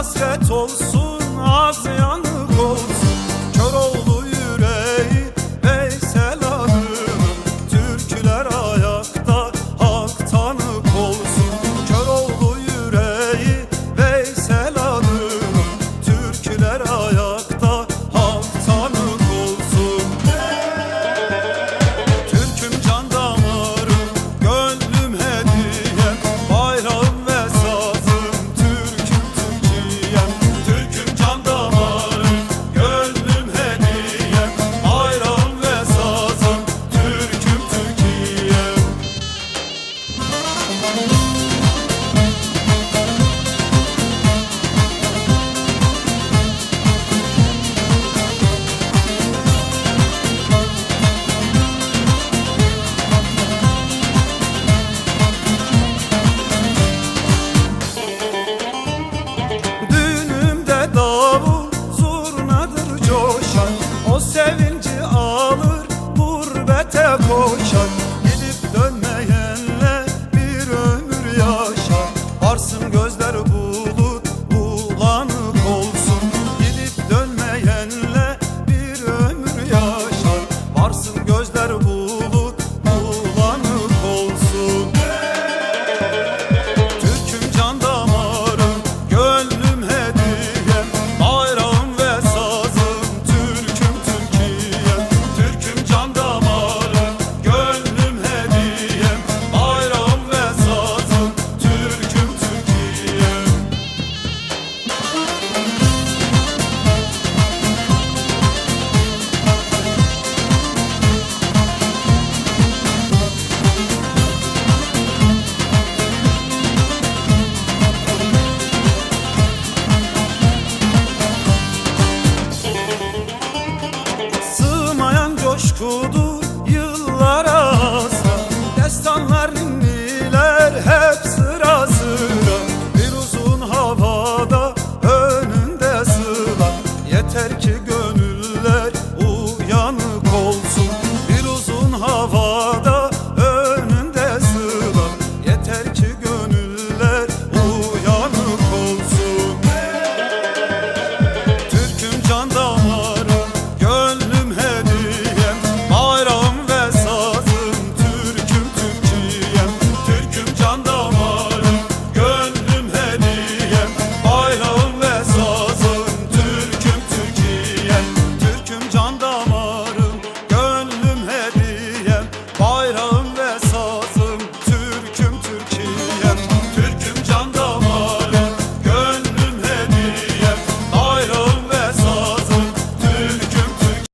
hasret olsun az yanık sevinci alır gurbete koşan